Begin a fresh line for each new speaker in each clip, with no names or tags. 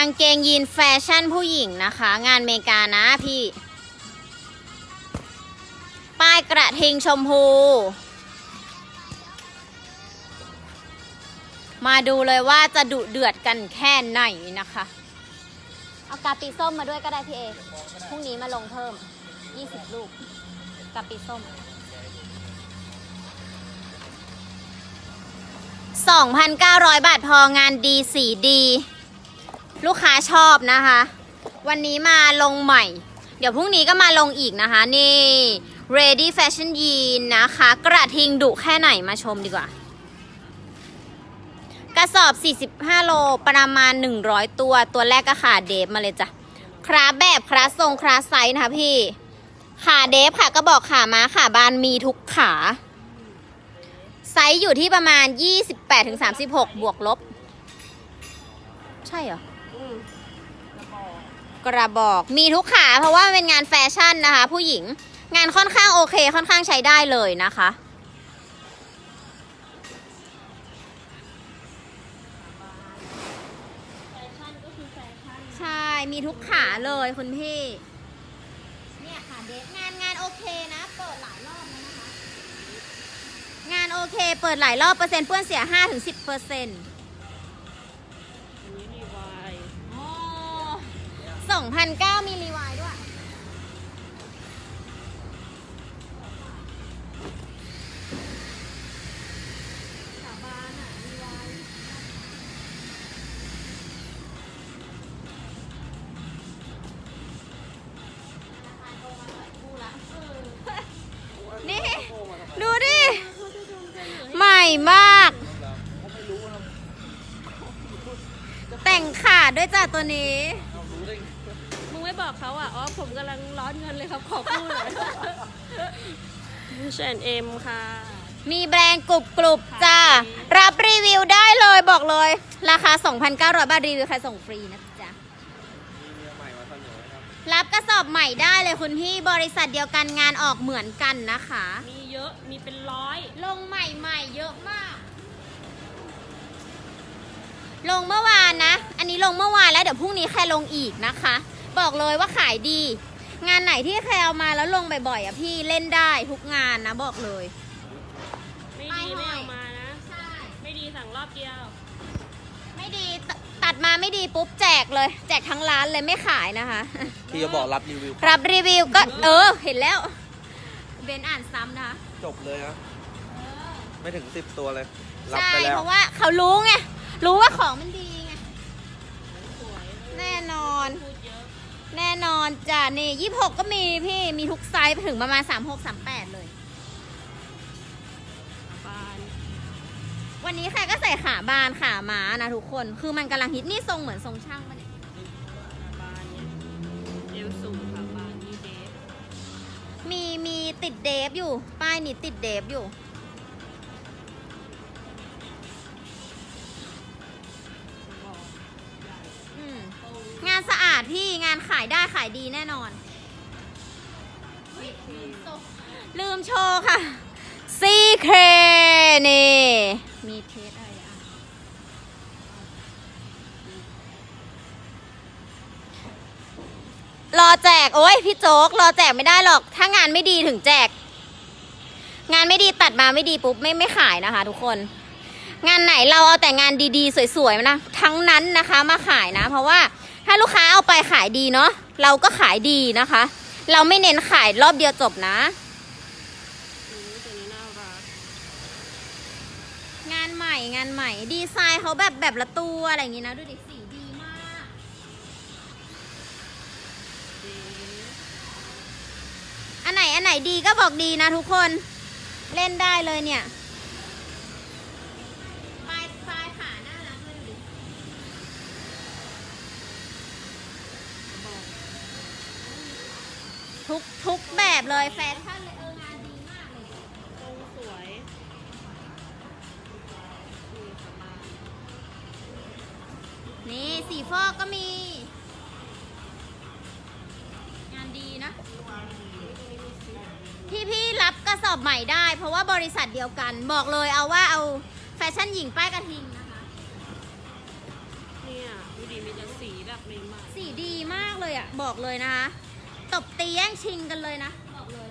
างเกงยีนแฟชั่นผู้หญิงนะคะ งานอเมริกานะพี่ ป้ายกระทิงชมพู มาดูเลยว่าจะดุเดือดกันแค่ไหนนะคะ เอากาปีส้มมาด้วยก็ได้พี่เอ พรุ่งนี้มาลงเพิ่ม 20 ลูกกาปีส้ม2,900 บาทพองานดีสีดี ลูกค้าชอบนะคะ วันนี้มาลงใหม่ เดี๋ยวพรุ่งนี้ก็มาลงอีกนะคะ นี่ Ready Fashion Jean นะคะ กระทิงดุแค่ไหนมาชมดีกว่า กระสอบ 45 โลประมาณ 100 ตัว ตัวแรกก็ขาเดฟมาเลยจ้ะคราแบบคราทรงคราไซส์นะคะพี่ ขาเดฟค่ะก็บอกขาม้าขาบานมีทุกขา ไซส์อยู่ที่ประมาณ 28-36 บวกลบ ใช่เหรอ กระบอกมีทุกขาเพราะว่ามันเป็นงานแฟชั่นนะคะ ผู้หญิงงานค่อนข้างโอเค ค่อนข้างใช้ได้เลยนะคะใช่มีทุกขาเลยคุณพี่เนี่ยค่ะเดฟงานงานโอเคนะเปิดหลายรอบแล้วนะคะ งานโอเค เปิดหลายรอบเปอร์เซ็นต์เปื้อนเสีย 5-10เปอร์เซ็นต์
2,009มิลลิวาย
ด้วย นี่ ดูดิ ใหม่มาก แต่งขาดด้วยจ้ะตัวนี้
มึงไม่บอกเขาอะ อ๋อ ผมกำลังร้อนเงินเลยครับขอพูดหน่อยเชนเอ็มค่ะ
มีแบรนด์กรุบกรุบๆจ้า รับรีวิวได้เลยบอกเลย ราคา 2,900 บาทรีวิวใครส่งฟรีนะจ๊ะ รับกระสอบใหม่ได้เลยคุณพี่บริษัทเดียวกันงานออกเหมือนกันนะคะ
มีเยอะ มีเป็นร้อย
ลงใหม่ๆเยอะมาก ลงเมื่อวานนะ อันนี้ลงเมื่อวานแล้วเดี๋ยวพรุ่งนี้แค่ลงอีกนะคะ บอกเลยว่าขายดี งานไหนที่แคลมาแล้วลงบ่อยๆอะพี่เล่นได้ทุกงานนะบอกเลย
ไม่
ไม่
ดี
ห้
ไม่
อย
เอามานะ
ใช่
ไม่ดีสั่งรอบเดียว
ไม่ดีตตัดมาไม่ดีปุ๊บแจกเลย แจกทั้งร้านเลยไม่ขายนะคะ
พี่ก็บอกรับรีวิว
รับรีวิวก็เออเห็นแล้ว เบนอ่านซ้ำนะคะ
จบเลยนะ ไม่ถึงสิบตัวเลย รับ
ใช่
ไปแล้ว
เพราะว่าเขารู้ไง รู้ว่าของมันดีไง แน่นอน แน่นอนจ้ะนี่ยี่หกก็มีพี่ มีทุกไซส์ไปถึงประมาณสามหกสามแปดเลย
บาน
วันนี้ใครก็ใส่ขาบานขาม้านะทุกคน คือมันกำลังฮิตนี่ทรงเหมือนทรงช่างปะเนี่ย
บานเอวสูงค่ะบานมีเดฟ
มีมีติดเดฟอยู่ ป้ายนี้ติดเดฟอยู่ พี่งานขายได้ขายดีแน่นอน ลืมโชว์ค่ะซีเครนี่มีเทสอะไรอะ รอแจก โอ้ยพี่โจ๊ก รอแจกไม่ได้หรอก ถ้างานไม่ดีถึงแจก งานไม่ดีตัดมาไม่ดีปุ๊บ ไม่ไม่ขายนะคะทุกคน งานไหนเราเอาแต่งานดีๆ สวยๆนะ ทั้งนั้นนะคะมาขายนะ เพราะว่า ถ้าลูกค้าเอาไปขายดีเนาะเราก็ขายดีนะคะ เราไม่เน้นขายรอบเดียวจบนะ งานใหม่งานใหม่ ดีไซน์เขาแบบแบบละตัวอะไรอย่างงี้นะ ดูดิสีดีมาก อันไหนอันไหนดีก็บอกดีนะทุกคน เล่นได้เลยเนี่ยปลายปลายขาน่ารักเลยดูดิ
บอก
ทุกทุกแบบเลยแฟชั่นเลยเอองานดีมากเลย
ทรงสวยนี่ค่ะบาน
นี่สีฟอกก็มี งานดีนะพี่พี่ๆรับกระสอบใหม่ได้ เพราะว่าบริษัทเดียวกัน บอกเลยเอาว่าเอาแฟชั่นหญิงป้ายกระทิงนะคะ
มเนี่ยดูดีมีแต่สีแบบใหม่
สีดีมากเลยอะบอกเลยนะคะ ตบตีแย่งชิงกันเลยนะบอกเลย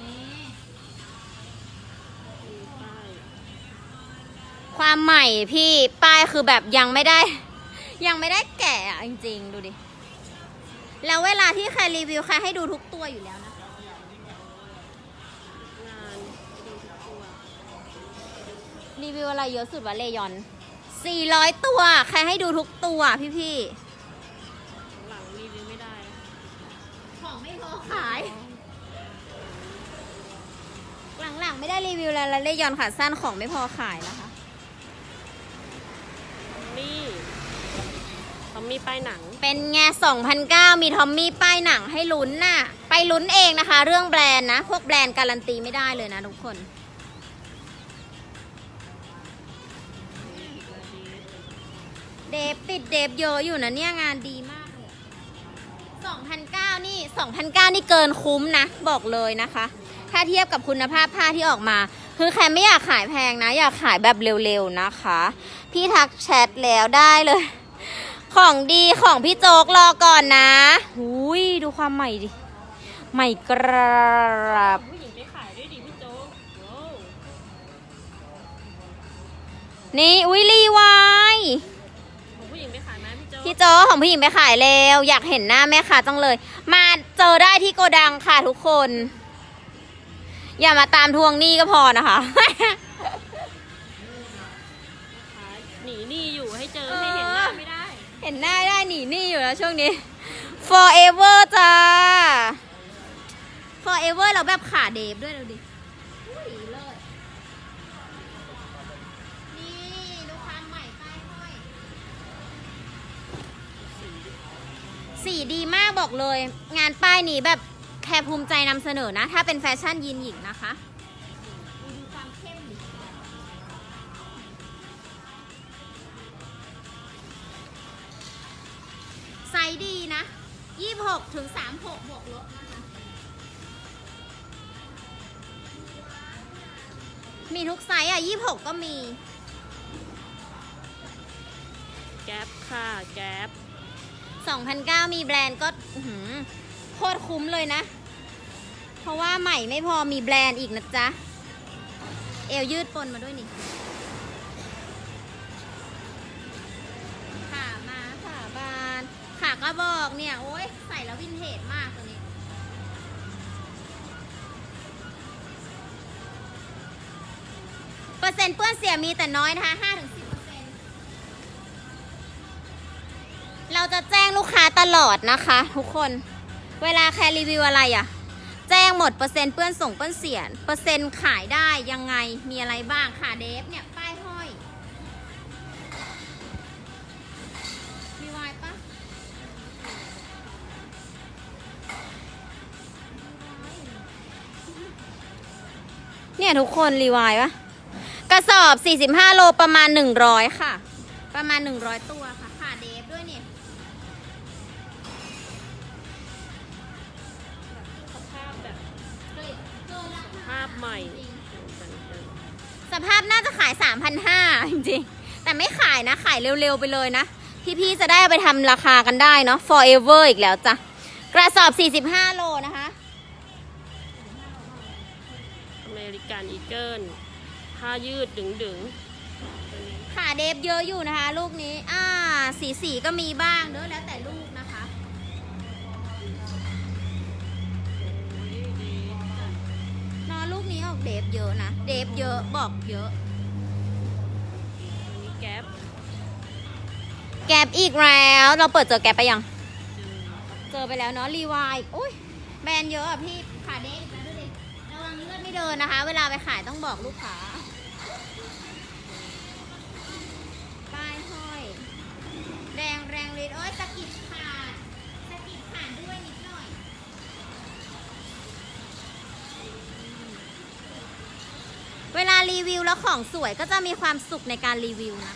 นี่ความใหม่พี่ป้ายคือแบบยังไม่ได้ ยังไม่ได้แกะอะจริงๆ ดูดิ แล้วเวลาที่ใครรีวิวใครให้ดูทุกตัวอยู่แล้วนะ รีวิวอะไรเยอะสุดวะเลยอน400 ตัว ใครให้ดูทุกตัวพี่
หลังรีวิวไม่ได้นะ
ๆของไม่พอขาย หลังๆไม่ได้รีวิวแล้วแล้วเลยอนขาสั้นของไม่พอขายนะคะ
นี่ทอมมี่ป้ายหนัง
เป็นไง2009มีทอมมี่ป้ายหนังให้ลุ้นน่ะ ไปลุ้นเองนะคะ เรื่องแบรนด์นะ พวกแบรนด์การันตีไม่ได้เลยนะทุกคน เดฟติดเดฟเยอะอยู่นะเนี่ยงานดีมากเลย2009นี่2009นี่เกินคุ้มนะ บอกเลยนะคะ ถ้าเทียบกับคุณภาพผ้าที่ออกมา คือใครไม่อยากขายแพงนะ อยากขายแบบเร็วๆนะคะ พี่ทักแชทแล้วได้เลย ของดีของพี่โจ๊กรอก่อนนะหุยดูความใหม่ดิ ใหม่กราบ
ผู้หญิงไปขายด้วยดิพี่โจ๊กโว้ว
นี่อุ้ยรีว
พี่โจ๊ก
พี่โจ๊กของผู้หญิงไปขายเร็วอยากเห็นหน้าแม่ค้าจังเลย มาเจอได้ที่โกดังค่ะทุกคน อย่ามาตามทวงหนี้ก็พอนะคะ
ขายหนีหนี่อยู่ให้เจอให้เห็นหน้าไม่ได้
เห็นหน้าได้หนีหนี้อยู่แล้วช่วงนี้ forever จ้า forever เราแบบขาเดฟด้วยดูดิอุ้ยเลิศนี่ดูความใหม่ป้ายห้อย สีดีมากบอกเลย งานป้ายนี้แบบแค่ภูมิใจนำเสนอนะ ถ้าเป็นแฟชั่นยีนหญิงนะคะ ไซส์ดีนะ26ถึง36 บวกลบนะคะ มีทุกไซส์อะ 26 ก็มี
แก๊ปค่ะ แก๊ป
2009มีแบรนด์ก็โคตรคุ้มเลยนะ เพราะว่าใหม่ไม่พอมีแบรนด์อีกนะจ๊ะ เอวยืดปนมาด้วยนี่ขามาขาบานขากระบอกเนี่ย โอ้ยใส่แล้ววินเทจมากตัวนี้เปอร์เซ็นต์เปื้อนเสียมีแต่น้อยนะคะ เราจะแจ้งลูกค้าตลอดนะคะ ทุกคน เวลาแคร์รีวิวอะไรอะ่ะแจ้งหมดเปอร์เซ็นต์เปื้อนส่งเปื้อนเสียเปอร์เซ็นต์ขายได้ยังไงมีอะไรบ้างค่ะเดฟเนี่ยป้ายห้อยมีวายปะเนี่ยทุกคนรีวายปะกระสอบ 45 โลประมาณ 100 ค่ะ ประมาณ 100 ตัว คา
ภาพใหม่
สภาพน่าจะขาย 3,500จริงๆ แต่ไม่ขายนะ ขายเร็วๆไปเลยนะ พี่ๆ จะได้เอาไปทำราคากันได้เนาะ forever อีกแล้วจ้ะ กระสอบ 45 โลนะคะ
อเมริกันอีเกิลผ้ายืดดึงดึง
ขาเดฟเยอะอยู่นะคะ ลูกนี้ อ่า สีสีๆก็มีบ้างเด้อแล้วแต่ลูกนะคะ ลูกนี้ออกเดฟเยอะนะ เดฟเยอะบอกเยอะ
อันนี้แก๊ป
แกปอีกแล้ว เราเปิดเจอแกปไปยัง เจอไปแล้วเนาะรีวายอุ้ยแบรนด์เยอะอะพี่ขาเด้งแล้วดูดิระวังเลือดไม่เดินนะคะ เวลาไปขายต้องบอกลูกค้าป้ายห้อย แรงแรงเลยโอ้ยตะกิดขาดตะกิดขาดด้วยนิดหน่อย เวลารีวิวแล้วของสวยก็จะมีความสุขในการรีวิวนะ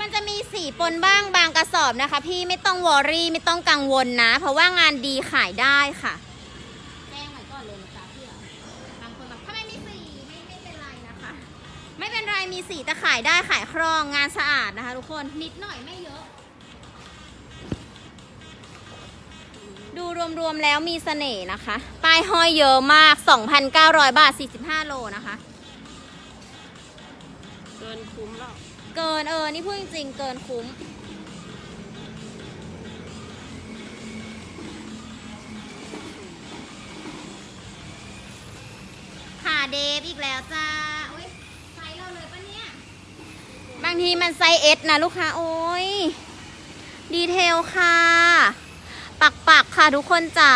มันจะมีสีปนบ้างบางกระสอบนะคะ พี่ไม่ต้องวอรี่ไม่ต้องกังวลนะ เพราะว่างานดีขายได้ค่ะแจ้งไว้ก่อนเลยนะจ๊ะพี่บางคนแบบถ้าไม่มีสีไม่ไม่เป็นไรนะคะ ไม่เป็นไรมีสีแต่ขายได้ขายคล่องงานสะอาดนะคะ ทุกคนนิดหน่อยไม่เยอะ รวมๆแล้วมีเสน่ห์นะคะ ป้ายห้อยเยอะมาก 2,900 บาท 45 โลนะคะ
เกินคุ้มแล้ว
เกินเออ นี่พูดจริงๆ เกินคุ้ม ค่ะเดฟอีกแล้วจ้าอุ้ยไซส์เราเลยปะเนี่ย บางทีมันไซส์เอสนะลูกค้า โอ้ย ดีเทลค่ะ ปักปักๆค่ะทุกคนจ๋า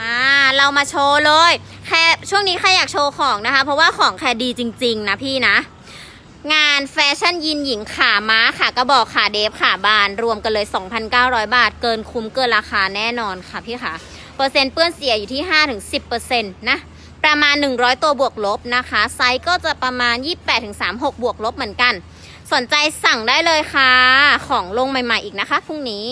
มาเรามาโชว์เลย แค่ช่วงนี้ใครอยากโชว์ของนะคะ เพราะว่าของแค่ดีจริง ๆ นะพี่นะ งานแฟชั่นยีนหญิงขาม้าค่ะกระบอกขาเดฟขาบาน รวมกันเลย 2,900 บาท เกินคุ้มเกินราคาแน่นอนค่ะพี่ค่ะ เปอร์เซ็นต์เปื้อนเสียอยู่ที่ 5-10%นะประมาณ 100 ตัวบวกลบนะคะ ไซส์ก็จะประมาณ 28-36 บวกลบเหมือนกัน สนใจสั่งได้เลยค่ะ ของลงใหม่ ๆ อีกนะคะพรุ่งนี้